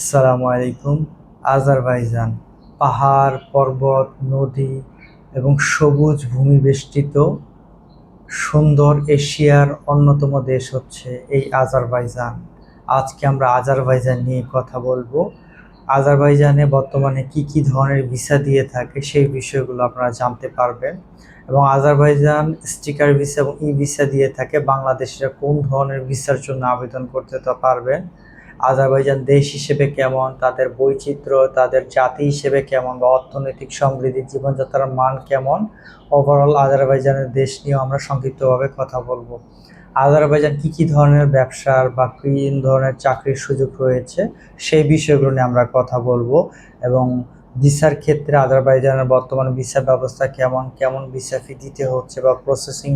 আসসালামু আলাইকুম, আজারবাইজান। পাহাড়, পর্বত, নদী এবং সবুজ ভূমি বেষ্টিত সুন্দর এশিয়ার অন্যতম দেশ হচ্ছে এই আজারবাইজান। আজকে আমরা আজারবাইজান নিয়ে কথা বলব। আজারবাইজানে বর্তমানে কি কি ধরনের ভিসা দিয়ে থাকে সেই বিষয়গুলো আপনারা জানতে পারবেন এবং আজারবাইজান স্টিকার ভিসা এবং ই ভিসা দিয়ে থাকে। বাংলাদেশিরা কোন ধরনের ভিসার জন্য আবেদন করতে তা পারবেন আজারবাইজান দেশ হিসেবে কেমন, তাদের বৈচিত্র্য, তাদের জাতি হিসেবে কেমন বা অর্থনৈতিক সমৃদ্ধি জীবনযাত্রার মান কেমন ওভারঅল আজারবাইজানের দেশ নিয়েও আমরা সংক্ষিপ্তভাবে কথা বলব। আজারবাইজান কী কী ধরনের ব্যবসার বা কী ধরনের চাকরির সুযোগ রয়েছে, সেই বিষয়গুলো নিয়ে আমরা কথা বলব এবং ভিসার ক্ষেত্রে আজারবাইজানের বর্তমান ভিসা ব্যবস্থা কেমন কেমন ভিসা ফি দিতে হচ্ছে বা প্রসেসিং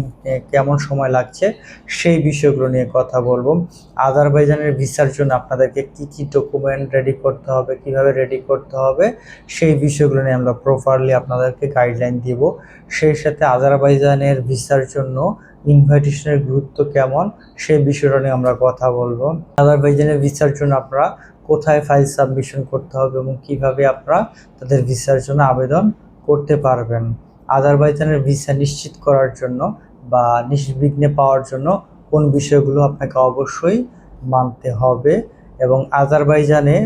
কেমন সময় লাগছে, সেই বিষয়গুলো নিয়ে কথা বলব। আজারবাইজানের ভিসার জন্য আপনাদেরকে কি কি ডকুমেন্ট রেডি করতে হবে, কীভাবে রেডি করতে হবে, সেই বিষয়গুলো নিয়ে আমরা প্রপারলি আপনাদেরকে গাইডলাইন দিব। সেই সাথে আজারবাইজানের ভিসার জন্য ইনভাইটেশনের গুরুত্ব কেমন, সেই বিষয়টা নিয়ে আমরা কথা বলব। আজারবাইজানের ভিসার জন্য আপনারা কোথায় ফাইল সাবমিশন করতে হবে এবং কীভাবে আপনারা তাদের ভিসার জন্য আবেদন করতে পারবেন। আজারবাইজানের ভিসা নিশ্চিত করার জন্য বা নির্বিঘ্নে পাওয়ার জন্য কোন বিষয়গুলো আপনাকে অবশ্যই মানতে হবে এবং আজারবাইজানে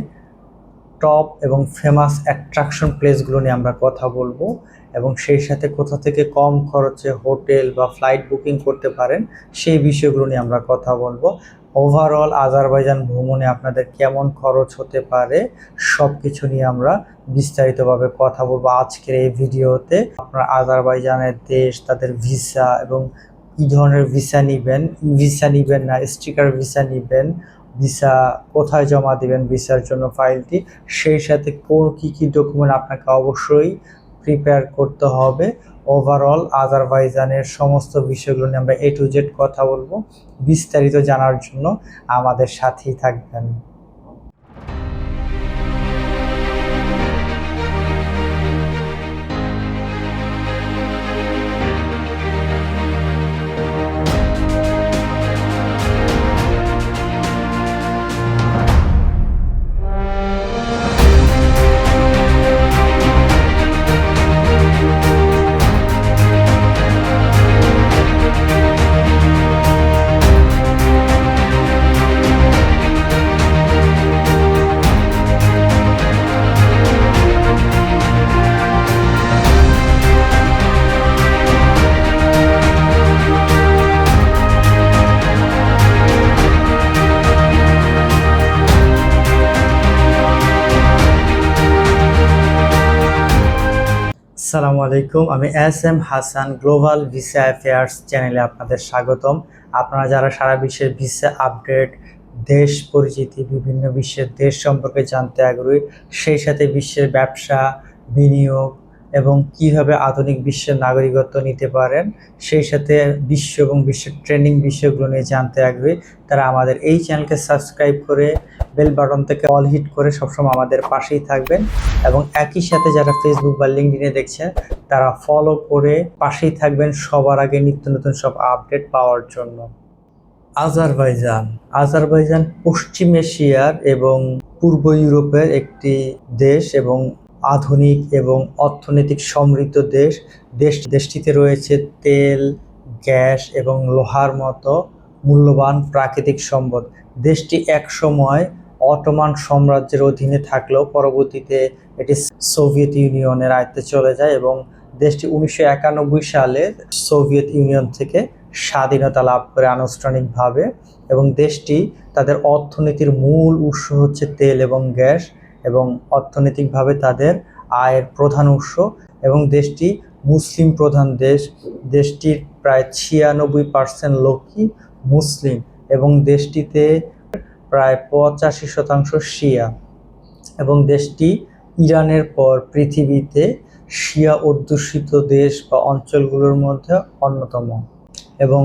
টপ এবং ফেমাস অ্যাট্রাকশন প্লেসগুলো নিয়ে আমরা কথা বলব এবং সেই সাথে কোথা থেকে কম খরচে হোটেল বা ফ্লাইট বুকিং করতে পারেন সেই বিষয়গুলো নিয়ে আমরা কথা বলব। ওভারঅল আজারবাইজান ভ্রমণে আপনাদের কেমন খরচ হতে পারে সব কিছু নিয়ে আমরা বিস্তারিতভাবে কথা বলব আজকের এই ভিডিওতে। আপনারা আজারবাইজানের দেশ, তাদের ভিসা এবং কী ধরনের ভিসা নেবেন ভিসা নেবেন না, স্টিকার ভিসা নেবেন, ভিসা কোথায় জমা দিবেন, ভিসার জন্য ফাইলটি, সেই সাথে কোন কী কী ডকুমেন্ট আপনাকে অবশ্যই প্রিপেয়ার করতে হবে। ওভারঅল আজারবাইজানের সমস্ত বিষয়গুলো নিয়ে আমরা এ টু জেড কথা বলব। বিস্তারিত জানার জন্য আমাদের সাথেই থাকবেন। আলাইকুম। আমি S M Hasan global visa affairs চ্যানেলে আপনাদের স্বাগতম। আপনারা যারা সারা বিশ্বের ভিসা আপডেট, দেশ পরিচিতি, বিভিন্ন বিশ্বের দেশ সম্পর্কে জানতে আগ্রহী, সেই সাথে বিশ্বের ব্যবসা, বিনিয়োগ এবং কীভাবে আধুনিক বিশ্বের নাগরিকত্ব নিতে পারেন, সেই সাথে বিশ্ব এবং বিশ্বের ট্রেনিং বিষয়গুলো নিয়ে জানতে আগ্রহী, তারা আমাদের এই চ্যানেলকে সাবস্ক্রাইব করে বেল বাটন থেকে অল হিট করে সবসময় আমাদের পাশেই থাকবেন এবং একই সাথে যারা ফেসবুক বা লিঙ্কডিনে দেখছেন, তারা ফলো করে পাশেই থাকবেন সবার আগে নিত্য নতুন সব আপডেট পাওয়ার জন্য। আজারবাইজান। আজারবাইজান পশ্চিম এশিয়ার এবং পূর্ব ইউরোপের একটি দেশ এবং আধুনিক এবং অর্থনৈতিক সমৃদ্ধ দেশ। দেশ, দেশটিতে রয়েছে তেল, গ্যাস এবং লোহার মতো মূল্যবান প্রাকৃতিক সম্পদ। দেশটি একসময় অটোমান সাম্রাজ্যের অধীনে থাকলেও পরবর্তীতে এটি সোভিয়েত ইউনিয়নের আয়ত্তে চলে যায় এবং দেশটি উনিশশো একানব্বই সালে সোভিয়েত ইউনিয়ন থেকে স্বাধীনতা লাভ করে আনুষ্ঠানিকভাবে এবং দেশটি তাদের অর্থনীতির মূল উৎস হচ্ছে তেল এবং গ্যাস। এবং অর্থনৈতিকভাবে তাদের আয়ের প্রধান উৎস এবং দেশটি মুসলিম প্রধান দেশ। দেশটির প্রায় ছিয়ানব্বই পার্সেন্ট লোকই মুসলিম এবং দেশটিতে প্রায় পঁচাশি শতাংশ শিয়া এবং দেশটি ইরানের পর পৃথিবীতে শিয়া অধ্যুষিত দেশ বা অঞ্চলগুলোর মধ্যে অন্যতম এবং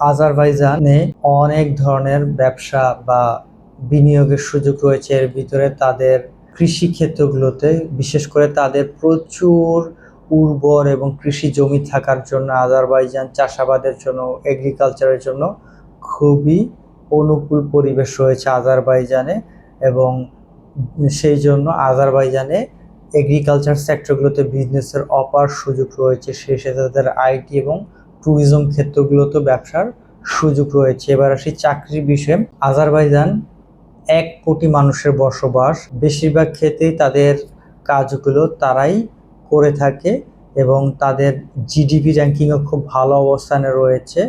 আজারবাইজানে অনেক ধরনের ব্যবসা বা বিনিয়োগের সুযোগ রয়েছে। এর ভিতরে তাদের কৃষি ক্ষেত্রগুলোতে বিশেষ করে তাদের প্রচুর উর্বর এবং কৃষি জমি থাকার জন্য, আজারবাইজান চাষাবাদের জন্য এগ্রিকালচারের জন্য খুবই অনুকূল পরিবেশ রয়েছে আজারবাইজানে এবং সেই জন্য আজারবাইজানে এগ্রিকালচার সেক্টরগুলোতে বিজনেসের অপার সুযোগ রয়েছে। সেই সাথে তাদের আইটি এবং ট্যুরিজম ক্ষেত্রগুলোতে ব্যবসার সুযোগ রয়েছে। এবার আসি চাকরির বিষয়ে। আজারবাইজান এক কোটি মানুষের বসবাস, বেশিরভাগ ক্ষেত্রেই তাদের কাজগুলো তারাই করে থাকে এবং তাদের জিডিপি র্যাঙ্কিংও খুব ভালো অবস্থানে রয়েছে।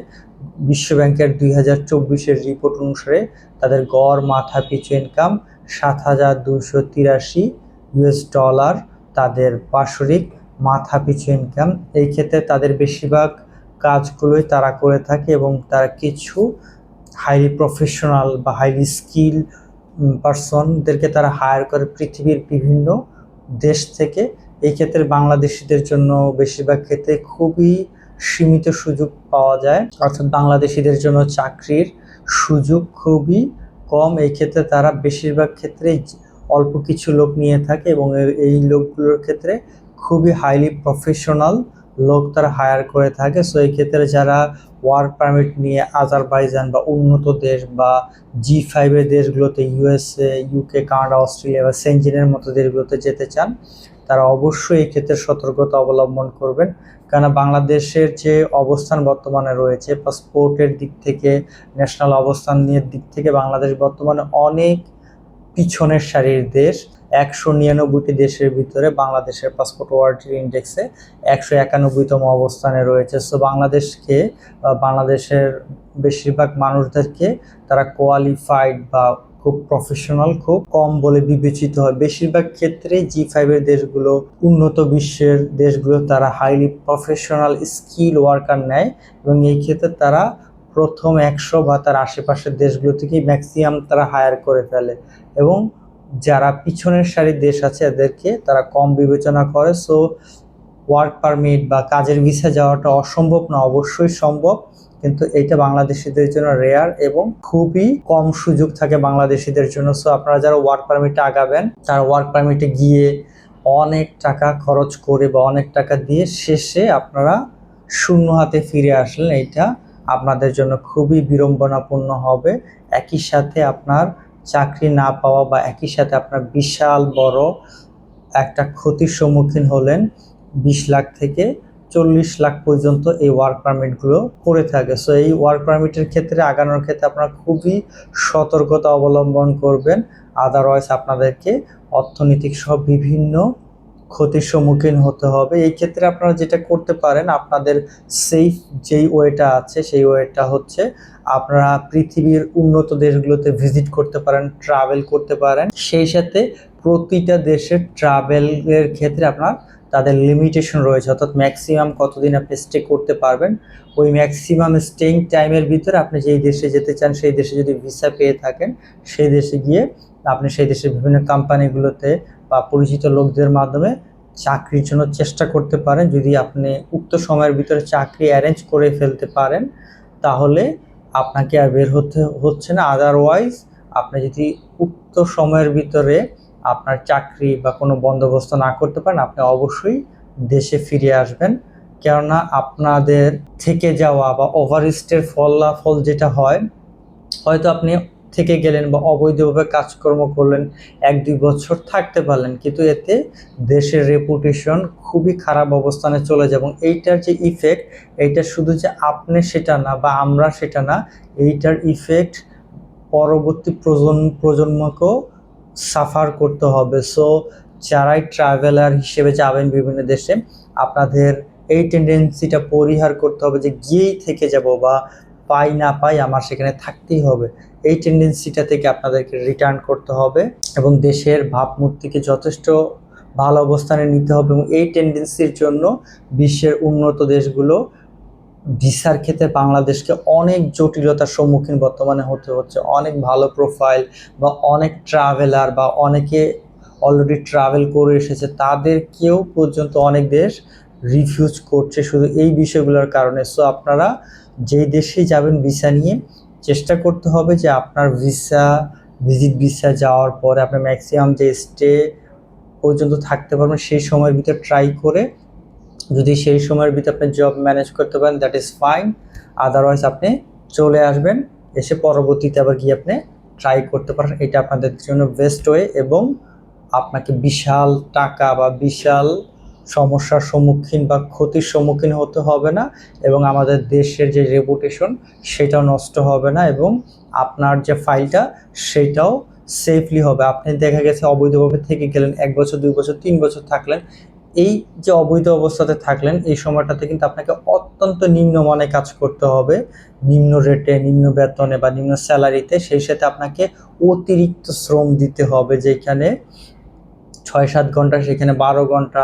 বিশ্বব্যাংকের দুই হাজার চব্বিশের রিপোর্ট অনুসারে তাদের গড়, মাথা পিছু ইনকাম সাত হাজার দুশো তিরাশি ইউএস ডলার তাদের বাৎসরিক মাথা পিছু ইনকাম এই ক্ষেত্রে তাদের বেশিরভাগ কাজগুলোই তারা করে থাকে এবং তারা কিছু হাইলি প্রফেশনাল বা হাইলি স্কিল পার্সনদেরকে তারা হায়ার করে পৃথিবীর বিভিন্ন দেশ থেকে। এই ক্ষেত্রে বাংলাদেশিদের জন্য বেশিরভাগ ক্ষেত্রে খুবই সীমিত সুযোগ পাওয়া যায়। অর্থাৎ বাংলাদেশিদের জন্য চাকরির সুযোগ খুবই কম। এই ক্ষেত্রে তারা বেশিরভাগ ক্ষেত্রেই অল্প কিছু লোক নিয়ে থাকে এবং এই লোকগুলোর ক্ষেত্রে খুবই হাইলি প্রফেশনাল লোক তারা হায়ার করে থাকে। সো এই ক্ষেত্রে যারা ওয়ার্ক পারমিট নিয়ে আজারবাইজান বা উন্নত দেশ বা জি ফাইভের দেশগুলোতে ইউএসএ ইউকে কানাডা, অস্ট্রেলিয়া বা সেঞ্জিনের মতো দেশগুলোতে যেতে চান, তারা অবশ্যই এই ক্ষেত্রে সতর্কতা অবলম্বন করবেন। কেননা বাংলাদেশের যে অবস্থান বর্তমানে রয়েছে পাসপোর্টের দিক থেকে ন্যাশনাল অবস্থান নিয়ে দিক থেকে, বাংলাদেশ বর্তমানে অনেক পিছনের সারির দেশ। একশো নিরানব্বইটি দেশের ভিতরে বাংলাদেশের পাসপোর্ট ওয়ার্ল্ড ইন্ডেক্সে একশো একানব্বইতম অবস্থানে রয়েছে। সো বাংলাদেশকে বাংলাদেশের বেশিরভাগ মানুষদেরকে তারা কোয়ালিফাইড বা খুব প্রফেশনাল খুব কম বলে বিবেচিত হয়। বেশিরভাগ ক্ষেত্রে জি ফাইভের দেশগুলো, উন্নত বিশ্বের দেশগুলো তারা হাইলি প্রফেশনাল স্কিল ওয়ার্কার নেয় এবং এই ক্ষেত্রে তারা প্রথম একশো বা তার আশেপাশের দেশগুলো থেকেই ম্যাক্সিমাম তারা হায়ার করে ফেলে। এবং যারা পিছনের সারির দেশ আছে এদেরকে তারা কম বিবেচনা করে। সো ওয়ার্ক পারমিট বা কাজের ভিসা যাওয়াটা অসম্ভব না, অবশ্যই সম্ভব। কিন্তু এইটা বাংলাদেশিদের জন্য রেয়ার এবং খুবই কম সুযোগ থাকে বাংলাদেশিদের জন্য। সো আপনারা যারা ওয়ার্ক পারমিটে আগাবেন, তারা ওয়ার্ক পারমিটে গিয়ে অনেক টাকা খরচ করে বা অনেক টাকা দিয়ে শেষে আপনারা শূন্য হাতে ফিরে আসলেন। এইটা আপনাদের জন্য খুবই বিড়ম্বনাপূর্ণ হবে। একই সাথে আপনার চাকরি না পাওয়া বা একই সাথে আপনার বিশাল বড় একটা ক্ষতির সম্মুখীন হলেন বিশ লাখ থেকে চল্লিশ লাখ পর্যন্ত এই ওয়ার্ক পারমিটগুলো করে থাকে। সো এই ওয়ার্ক পারমিটের ক্ষেত্রে আগানোর ক্ষেত্রে আপনারা খুবই সতর্কতা অবলম্বন করবেন। আদারওয়াইজ আপনাদেরকে অর্থনৈতিক সহ বিভিন্ন ক্ষতির সম্মুখীন হতে হবে। এই ক্ষেত্রে আপনারা যেটা করতে পারেন, আপনাদের সেফ যেই ওয়েটা আছে, সেই ওয়েটা হচ্ছে আপনারা পৃথিবীর উন্নত দেশগুলোতে ভিজিট করতে পারেন ট্রাভেল করতে পারেন। সেই সাথে প্রতিটা দেশের ট্রাভেলের ক্ষেত্রে আপনার তাদের লিমিটেশন রয়েছে। অর্থাৎ ম্যাক্সিমাম কতদিন আপনি স্টে করতে পারবেন, ওই ম্যাক্সিমাম স্টেইং টাইমের ভিতরে আপনি যেই দেশে যেতে চান, সেই দেশে যদি ভিসা পেয়ে থাকেন, সেই দেশে গিয়ে আপনি সেই দেশের বিভিন্ন কোম্পানিগুলোতে বা পরিচিত লোকদের মাধ্যমে চাকরির জন্য চেষ্টা করতে পারেন। যদি আপনি উক্ত সময়ের ভিতরে চাকরি অ্যারেঞ্জ করে ফেলতে পারেন, তাহলে আপনাকে আর বের হতে হচ্ছে না। আদারওয়াইজ আপনি যদি উক্ত সময়ের ভিতরে আপনার চাকরি বা কোনো বন্দোবস্ত না করতে পারেন, আপনি অবশ্যই দেশে ফিরে আসবেন। কেননা আপনাদের থেকে যাওয়া বা ওভারস্টের ফলাফল যেটা হয়, হয়তো আপনি থেকে গেলেন বা অবৈধভাবে কাজকর্ম করলেন, এক দুই বছর থাকতে পারলেন। কিন্তু এতে দেশের রেপুটেশন খুবই খারাপ অবস্থানে চলে যায় এবং এইটার যে ইফেক্ট এইটা শুধু যে আপনি সেটা না বা আমরা সেটা না, এইটার ইফেক্ট পরবর্তী প্রজন্ম প্রজন্মকেও সাফার করতে হবে। সো যারাই ট্রাভেলার হিসেবে যাবেন বিভিন্ন দেশে, আপনাদের এই টেন্ডেন্সিটা পরিহার করতে হবে যে গিয়েই থেকে যাব বা পাই না পাই আমার সেখানে থাকতেই হবে। এই টেন্ডেন্সিটা থেকে আপনাদেরকে রিটার্ন করতে হবে এবং দেশের ভাবমূর্তিকে যথেষ্ট ভালো অবস্থানে নিতে হবে এবং এই টেন্ডেন্সির জন্য বিশ্বের উন্নত দেশগুলো ভিসার ক্ষেত্রে বাংলাদেশকে অনেক জটিলতার সম্মুখীন বর্তমানে হতে হচ্ছে। অনেক ভালো প্রোফাইল বা অনেক ট্রাভেলার বা অনেকে অলরেডি ট্রাভেল করে এসেছে তাদেরকেও পর্যন্ত অনেক দেশ রিফিউজ করছে শুধু এই বিষয়গুলোর কারণে। সো আপনারা যেই দেশে যাবেন ভিসা নিয়ে, চেষ্টা করতে হবে যে আপনার ভিসা ভিজিট ভিসা যাওয়ার পরে আপনার ম্যাক্সিমাম যে স্টে পর্যন্ত থাকতে পারবেন সেই সময়ের ভিতরে ট্রাই করে, যদি সেই সময়ের ভিতরে আপনি জব ম্যানেজ করতে পারেন দ্যাট ইজ ফাইন আদারওয়াইজ আপনি চলে আসবেন, এসে পরবর্তীতে আবার গিয়ে আপনি ট্রাই করতে পারেন। এটা আপনাদের জন্য বেস্ট ওয়ে এবং আপনাকে বিশাল টাকা বা বিশাল সমস্যার সম্মুখীন বা ক্ষতির সম্মুখীন হতে হবে না এবং আমাদের দেশের যে রেপুটেশন সেটাও নষ্ট হবে না এবং আপনার যে ফাইলটা সেটাও সেফলি হবে। আপনি দেখা গেছে অবৈধভাবে থেকে গেলেন, এক বছর, দুই বছর, তিন বছর থাকলেন। এই যে অবৈধ অবস্থাতে থাকলেন, এই সময়টাতে কিন্তু আপনাকে অত্যন্ত নিম্নমানে কাজ করতে হবে। নিম্ন রেটে নিম্ন বেতনে বা নিম্ন স্যালারিতে সেই সাথে আপনাকে অতিরিক্ত শ্রম দিতে হবে যেখানে ছয় সাত ঘণ্টা, সেখানে বারো ঘণ্টা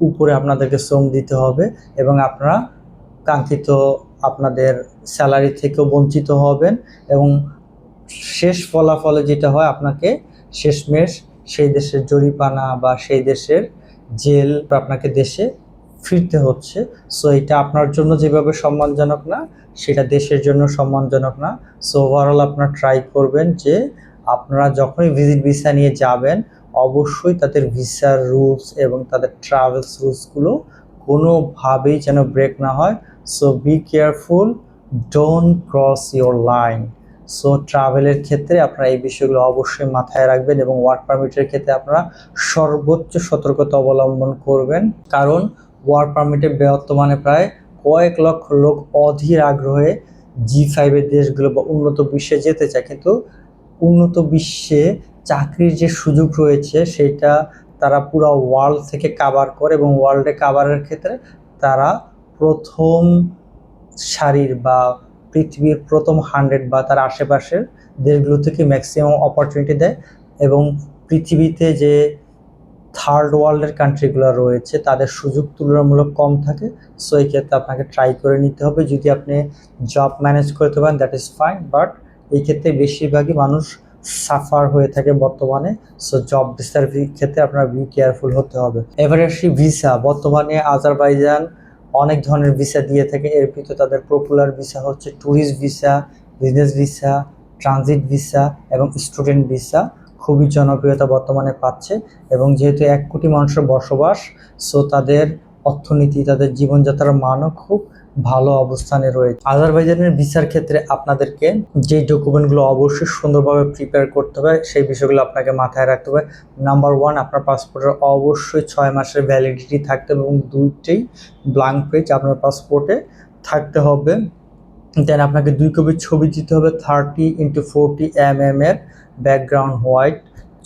উপরে আপনাদেরকে শ্রম দিতে হবে এবং আপনারা কাঙ্ক্ষিত আপনাদের স্যালারি থেকেও বঞ্চিত হবেন এবং শেষ ফলাফলে যেটা হয় আপনাকে শেষমেশ সেই দেশের জরিপানা বা সেই দেশের জেল আপনাকে দেশে ফিরতে হচ্ছে। সো এটা আপনার জন্য যেভাবে সম্মানজনক না, সেটা দেশের জন্য সম্মানজনক না। সো ওভারঅল আপনারা ট্রাই করবেন যে আপনারা যখনই ভিজিট ভিসা নিয়ে যাবেন অবশ্যই তাদের ভিসার রুলস এবং তাদের ট্রাভেলস রুলসগুলো কোনোভাবেই যেন ব্রেক না হয়। So be careful don't cross your line so ট্রাভেলের ক্ষেত্রে আপনারা এই বিষয়গুলো অবশ্যই মাথায় রাখবেন এবং ওয়ার্ক পারমিটের ক্ষেত্রে আপনারা সর্বোচ্চ সতর্কতা অবলম্বন করবেন। কারণ ওয়ার্ক পারমিটে বর্তমানে প্রায় কয়েক লক্ষ লোক অধীর আগ্রহে জি ফাইভের দেশগুলো বা উন্নত বিশ্বে যেতে চায়। কিন্তু উন্নত বিশ্বে চাকরির যে সুযোগ রয়েছে, সেটা তারা পুরো ওয়ার্ল্ড থেকে কাভার করে এবং ওয়ার্ল্ডে কাভারের ক্ষেত্রে তারা প্রথম সারির বা পৃথিবীর প্রথম হান্ড্রেড বা তার আশেপাশের দেশগুলো থেকে ম্যাক্সিমাম অপরচুনিটি দেয় এবং পৃথিবীতে যে থার্ড ওয়ার্ল্ডের কান্ট্রিগুলো রয়েছে, তাদের সুযোগ তুলনামূলক কম থাকে। সো এই ক্ষেত্রে আপনাকে ট্রাই করে নিতে হবে। যদি আপনি জব ম্যানেজ করতে পারেন দ্যাট ইজ ফাইন বাট এই ক্ষেত্রে বেশিরভাগই মানুষ সাফার হয়ে থাকে বর্তমানে। সো জব ভিসার ক্ষেত্রে আপনার বি কেয়ারফুল হতে হবে। এবারে আসি ভিসা বর্তমানে আজারবাইজান অনেক ধরনের ভিসা দিয়ে থাকে। এর ভিতরে তাদের পপুলার ভিসা হচ্ছে tourist visa business visa transit visa এবং স্টুডেন্ট ভিসা খুবই জনপ্রিয়তা বর্তমানে পাচ্ছে। এবং যেহেতু এক কোটি মানুষের বসবাস সো তাদের অর্থনীতি, তাদের জীবনযাত্রার মানও খুব ভালো অবস্থানে রয়েছে। আজারবাইজানের ভিসার ক্ষেত্রে আপনাদেরকে যে ডকুমেন্টগুলো অবশ্যই সুন্দরভাবে প্রিপেয়ার করতে হবে, সেই বিষয়গুলো আপনাকে মাথায় রাখতে হবে। নাম্বার ওয়ান আপনার পাসপোর্টের অবশ্যই ছয় মাসের ভ্যালিডিটি থাকতে হবে এবং দুইটাই ব্লাঙ্ক পেজ আপনার পাসপোর্টে থাকতে হবে। দেন আপনাকে দুই কপি ছবি দিতে হবে thirty into forty M M এর ব্যাকগ্রাউন্ড হোয়াইট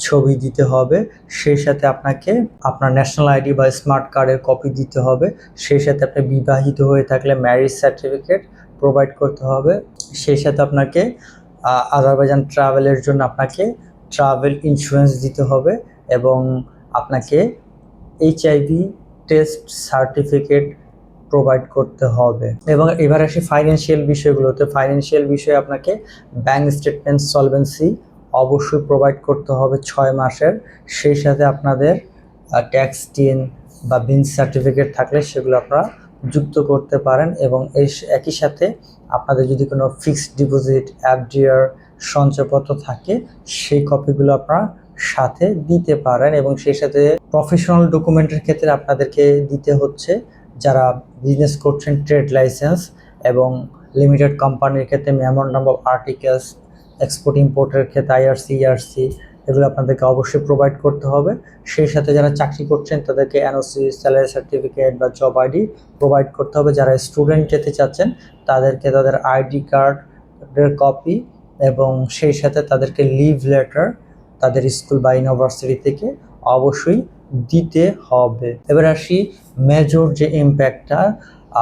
ছবি দিতে হবে, সেই সাথে আপনাকে আপনার ন্যাশনাল আইডি বা স্মার্ট কার্ডের কপি দিতে হবে, সেই সাথে আপনি বিবাহিত হয়ে থাকলে ম্যারেজ সার্টিফিকেট প্রোভাইড করতে হবে, সেই সাথে আপনাকে আজারবাইজান ট্রাভেলের জন্য আপনাকে ট্রাভেল ইন্স্যুরেন্স দিতে হবে এবং আপনাকে এইচআইভি টেস্ট সার্টিফিকেট প্রোভাইড করতে হবে। এবং এবার আসি ফাইন্যান্সিয়াল বিষয়গুলোতে ফাইন্যান্সিয়াল বিষয়ে আপনাকে ব্যাংক স্টেটমেন্ট সলভেন্সি অবশ্যই প্রোভাইড করতে হবে ছয় মাসের। সেই সাথে আপনাদের ট্যাক্স টিন বা বিন সার্টিফিকেট থাকলে সেগুলো আপনারা যুক্ত করতে পারেন এবং এই একই সাথে আপনাদের যদি কোনো ফিক্সড ডিপোজিট অ্যাপডিয়ার সঞ্চয়পত্র থাকে, সেই কপিগুলো আপনারা সাথে দিতে পারেন এবং সেই সাথে প্রফেশনাল ডকুমেন্টের ক্ষেত্রে আপনাদেরকে দিতে হচ্ছে যারা বিজনেস করছেন ট্রেড লাইসেন্স এবং লিমিটেড কোম্পানির ক্ষেত্রে মেমোরান্ডাম অফ আর্টিকেলস এক্সপোর্ট ইম্পোর্টের ক্ষেত্রে আইআরসি ইআরসি এগুলো আপনাদেরকে অবশ্যই প্রোভাইড করতে হবে। সেই সাথে যারা চাকরি করছেন, তাদেরকে এনওসি স্যালারি সার্টিফিকেট বা জব আইডি প্রোভাইড করতে হবে। যারা স্টুডেন্ট যেতে চাচ্ছেন, তাদেরকে তাদের আইডি কার্ডের কপি এবং সেই সাথে তাদেরকে লিভ লেটার তাদের স্কুল বা ইউনিভার্সিটি থেকে অবশ্যই দিতে হবে। এবার আসি মেজর যে ইম্প্যাক্টটা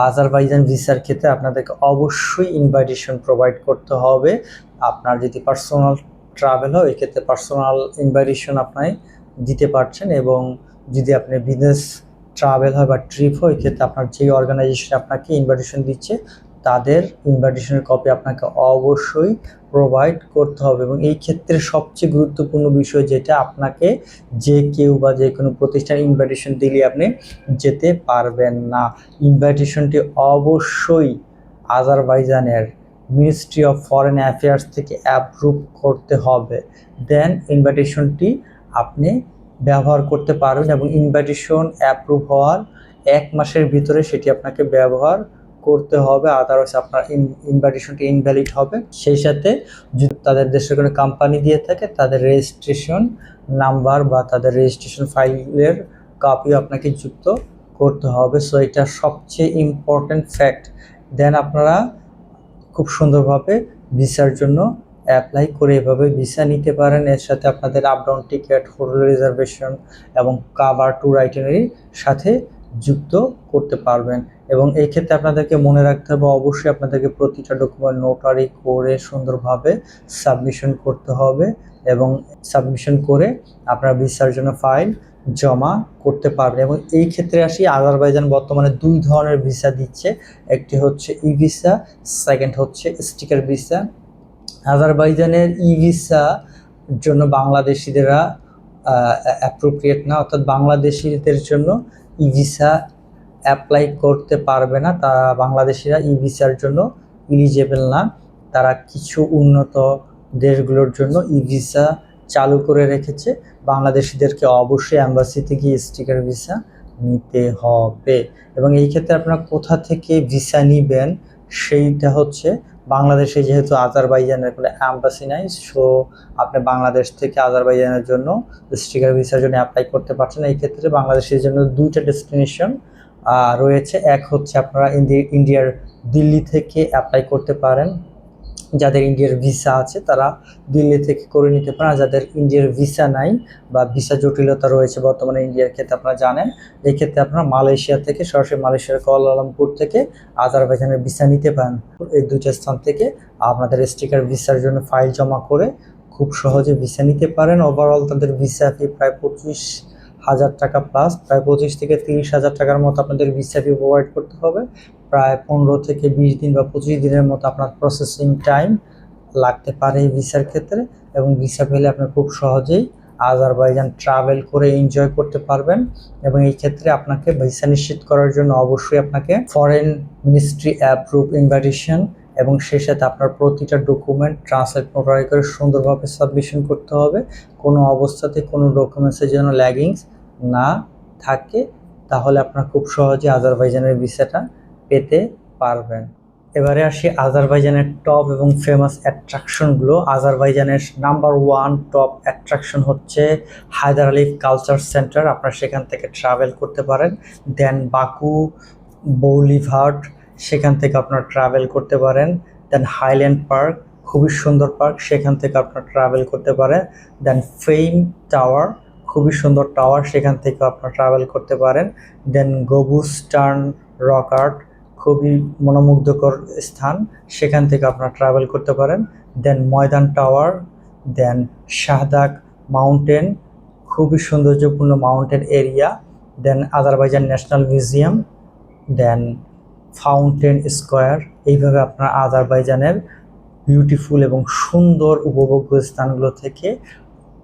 আজারবাইজান ভিসার ক্ষেত্রে আপনাদেরকে অবশ্যই ইনভাইটেশন প্রোভাইড করতে হবে। আপনার যদি পার্সোনাল ট্রাভেল হয়, এক্ষেত্রে পার্সোনাল ইনভাইটেশন আপনি দিতে পারছেন এবং যদি আপনি বিজনেস ট্রাভেল হয় বা ট্রিপ হয়, এক্ষেত্রে আপনার যে অর্গানাইজেশন আপনাকে ইনভাইটেশন দিচ্ছে, তাদের ইনভাইটেশনের কপি আপনাকে অবশ্যই প্রোভাইড করতে হবে এবং এই ক্ষেত্রে সবচেয়ে গুরুত্বপূর্ণ বিষয় যেটা, আপনাকে যে কেউ বা যে কোনো প্রতিষ্ঠান ইনভাইটেশন দিলে আপনি যেতে পারবেন না। ইনভাইটেশনটি অবশ্যই আজারবাইজানের মিনিস্ট্রি অফ ফরেন অ্যাফেয়ার্স থেকে অ্যাপ্রুভ করতে হবে। দেন ইনভাইটেশনটি আপনি ব্যবহার করতে পারবেন এবং ইনভাইটেশন অ্যাপ্রুভ হওয়ার এক মাসের ভিতরে সেটি আপনাকে ব্যবহার করতে হবে। আদারওয়াইজ আপনার ইনভাইটেশনটি ইনভ্যালিড হবে। সেই সাথে যদি তাদের দেশের কোনো কোম্পানি দিয়ে থাকে, তাদের রেজিস্ট্রেশন নাম্বার বা তাদের রেজিস্ট্রেশন ফাইলের কপিও আপনাকে যুক্ত করতে হবে। সো এটা সবচেয়ে ইম্পর্ট্যান্ট ফ্যাক্ট দেন আপনারা খুব সুন্দরভাবে ভিসার জন্য অ্যাপ্লাই করে এভাবে ভিসা নিতে পারেন। এর সাথে আপনাদের up down ticket hotel reservation এবং কাভার ট্যুর আইটেনারি সাথে যুক্ত করতে পারবেন। এবং এই ক্ষেত্রে আপনাদেরকে মনে রাখতে হবে, অবশ্যই আপনাদেরকে প্রতিটা ডকুমেন্ট নোটারি করে সুন্দরভাবে সাবমিশন করতে হবে এবং সাবমিশন করে আপনার ভিসার জন্য ফাইল জমা করতে পারবেন এবং এই ক্ষেত্রে আসি, আজারবাইজান বর্তমানে দুই ধরনের ভিসা দিচ্ছে। একটি হচ্ছে ই ভিসা সেকেন্ড হচ্ছে স্টিকার ভিসা আজারবাইজানের ই ভিসা জন্য বাংলাদেশিদেরা অ্যাপ্রোপ্রিয়েট না, অর্থাৎ বাংলাদেশিদের জন্য ই ভিসা অ্যাপ্লাই করতে পারবে না। তারা, বাংলাদেশিরা ই ভিসার জন্য ইলিজেবল না। তারা কিছু উন্নত দেশগুলোর জন্য ই ভিসা চালু করে রেখেছে। বাংলাদেশিদেরকে অবশ্যই অ্যাম্বাসিতে গিয়ে স্টিকার ভিসা নিতে হবে। এবং এই ক্ষেত্রে আপনারা কোথা থেকে ভিসা নিবেন সেইটা হচ্ছে বাংলাদেশে যেহেতু আজারবাইজানের কোনো অ্যাম্বাসি নাই, সো আপনি বাংলাদেশ থেকে আজারবাইজানের জন্য স্টিকার ভিসার জন্য অ্যাপ্লাই করতে পারছেন। এই ক্ষেত্রে বাংলাদেশের জন্য দুইটা ডেস্টিনেশন রয়েছে। এক হচ্ছে আপনারা ইন্ডিয়ার দিল্লি থেকে অ্যাপ্লাই করতে পারেন। যাদের ইন্ডিয়ার ভিসা আছে, তারা দিল্লি থেকে করে নিতে পারেন। আর যাদের ইন্ডিয়ার ভিসা নাই বা ভিসা জটিলতা রয়েছে বর্তমানে ইন্ডিয়ার ক্ষেত্রে আপনারা জানেন, এই ক্ষেত্রে আপনারা মালয়েশিয়া থেকে, সরাসরি মালয়েশিয়ার কুয়ালালামপুর থেকে আজারবাইজানের ভিসা নিতে পারেন। এই দুইটা স্থান থেকে আপনাদের স্টিকার ভিসার জন্য ফাইল জমা করে খুব সহজে ভিসা নিতে পারেন। ওভারঅল তাদের ভিসা ফি প্রায় পঁচিশ হাজার টাকা প্লাস প্রায় পঁচিশ থেকে তিরিশ হাজার টাকার মতো আপনাদের ভিসা ফি প্রোভাইড করতে হবে। প্রায় পনেরো থেকে বিশ দিন বা পঁচিশ দিনের মতো আপনার প্রসেসিং টাইম লাগতে পারে এই ভিসার ক্ষেত্রে এবং ভিসা পেলে আপনি খুব সহজেই আজারবাইজান ট্রাভেল করে এনজয় করতে পারবেন এবং এই ক্ষেত্রে আপনাকে ভিসা নিশ্চিত করার জন্য অবশ্যই আপনাকে ফরেন মিনিস্ট্রি অ্যাপ্রুভ ইনভাইটেশন এবং সেই সাথে আপনার প্রতিটা ডকুমেন্ট ট্রান্সলেট নোটারি করে সুন্দরভাবে সাবমিশন করতে হবে। কোনো অবস্থাতে কোনো ডকুমেন্টসের জন্য ল্যাগিংস না থাকে। তাহলে আপনার খুব সহজে আজারবাইজানের ভিসাটা পেতে পারবেন। এবারে আসি আজারবাইজানের টপ এবং ফেমাস অ্যাট্রাকশনগুলো আজারবাইজানের নাম্বার ওয়ান টপ অ্যাট্রাকশন হচ্ছে হায়দার আলী কালচার সেন্টার আপনারা সেখান থেকে ট্রাভেল করতে পারেন। দেন বাকু বৌলিভার্ট সেখান থেকে আপনারা ট্রাভেল করতে পারেন। দেন হাইল্যান্ড পার্ক খুবই সুন্দর পার্ক সেখান থেকে আপনারা ট্রাভেল করতে পারেন দেন ফেইম টাওয়ার খুবই সুন্দর টাওয়ার সেখান থেকে আপনারা ট্রাভেল করতে পারেন। দেন গবুস্টার্ন রক আর্ট খুবই মনোমুগ্ধকর স্থান। সেখান থেকে আপনারা ট্রাভেল করতে পারেন। দেন ময়দান টাওয়ার দেন শাহদাক মাউন্টেন খুবই সৌন্দর্যপূর্ণ mountain area then Azerbaijan national museum then fountain square এইভাবে আপনারা আজারবাইজানের বিউটিফুল এবং সুন্দর উপভোগ্য স্থানগুলো থেকে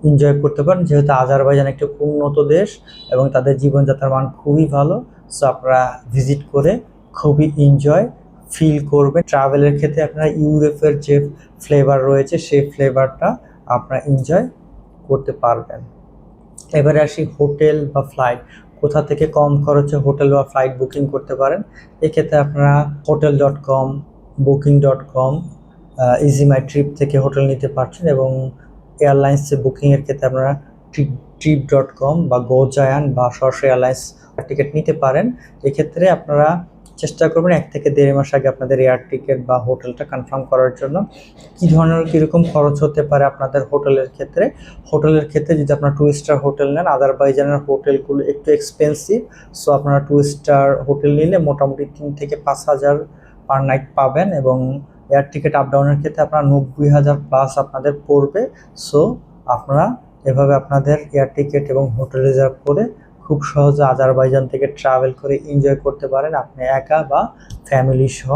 এনজয় করতে পারেন। যেহেতু আজারবাইজান একটি উন্নত দেশ এবং তাদের জীবনযাত্রার মান খুবই ভালো সো আপনারা ভিজিট করে খুবই এনজয় ফিল করবেন। ট্রাভেলের ক্ষেত্রে আপনারা ইউরোপের যে ফ্লেভার রয়েছে, সেই ফ্লেভারটা আপনারা এনজয় করতে পারবেন। এবারে আসি হোটেল বা ফ্লাইট কোথা থেকে কম খরচে হোটেল বা ফ্লাইট বুকিং করতে পারেন? এক্ষেত্রে আপনারা hotel dot com booking dot com easy my trip থেকে হোটেল নিতে পারছেন এবং এয়ারলাইন্সে বুকিংয়ের ক্ষেত্রে আপনারা ট্রিপ ট্রিপ ডট কম বা গোজায়ান বা সরাসরি এয়ারলাইন্স টিকিট নিতে পারেন। এক্ষেত্রে আপনারা চেষ্টা করবেন এক থেকে দেড় মাস আগে আপনাদের এয়ার টিকিট বা হোটেলটা কনফার্ম করার জন্য। কী ধরনের, কীরকম খরচ হতে পারে আপনাদের হোটেলের ক্ষেত্রে? হোটেলের ক্ষেত্রে যদি আপনার টু স্টার হোটেল নেন আদারবাইজানের হোটেলগুলো একটু এক্সপেন্সিভ সো আপনারা টু স্টার হোটেল নিলে মোটামুটি তিন থেকে পাঁচ হাজার পার নাইট পাবেন এবং এয়ার টিকিট আপ ডাউনের ক্ষেত্রে আপনারা নব্বই হাজার প্লাস আপনাদের পড়বে। সো আপনারা এভাবে আপনাদের এয়ার টিকিট এবং হোটেল রিজার্ভ করে খুব সহজে আজারবাইজান থেকে ট্রাভেল করে এনজয় করতে পারেন। আপনি একা বা ফ্যামিলি সহ।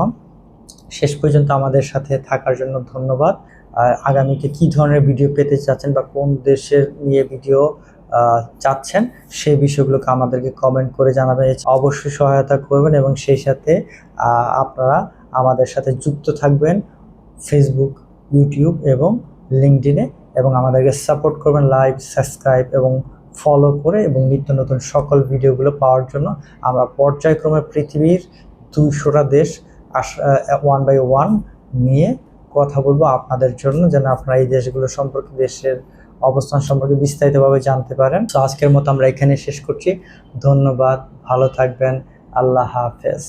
শেষ পর্যন্ত আমাদের সাথে থাকার জন্য ধন্যবাদ। আর আগামীতে কী ধরনের ভিডিও পেতে চাচ্ছেন বা কোন দেশের নিয়ে ভিডিও চাচ্ছেন, সেই বিষয়গুলোকে আমাদেরকে কমেন্ট করে জানাবেন। অবশ্যই সহায়তা করবেন এবং সেই সাথে আপনারা আমাদের সাথে যুক্ত থাকবেন ফেসবুক ইউটিউব এবং লিঙ্কডিনে এবং আমাদেরকে সাপোর্ট করবেন লাইক সাবস্ক্রাইব এবং ফলো করে এবং নিত্য নতুন সকল ভিডিওগুলো পাওয়ার জন্য আমরা পর্যায়ক্রমে পৃথিবীর দুইশোটা দেশ আস ওয়ান বাই ওয়ান নিয়ে কথা বলব আপনাদের জন্য, যেন আপনারা এই দেশগুলো সম্পর্কে, দেশের অবস্থান সম্পর্কে বিস্তারিতভাবে জানতে পারেন। তো আজকের মতো আমরা এখানে শেষ করছি। ধন্যবাদ, ভালো থাকবেন। আল্লাহ হাফেজ।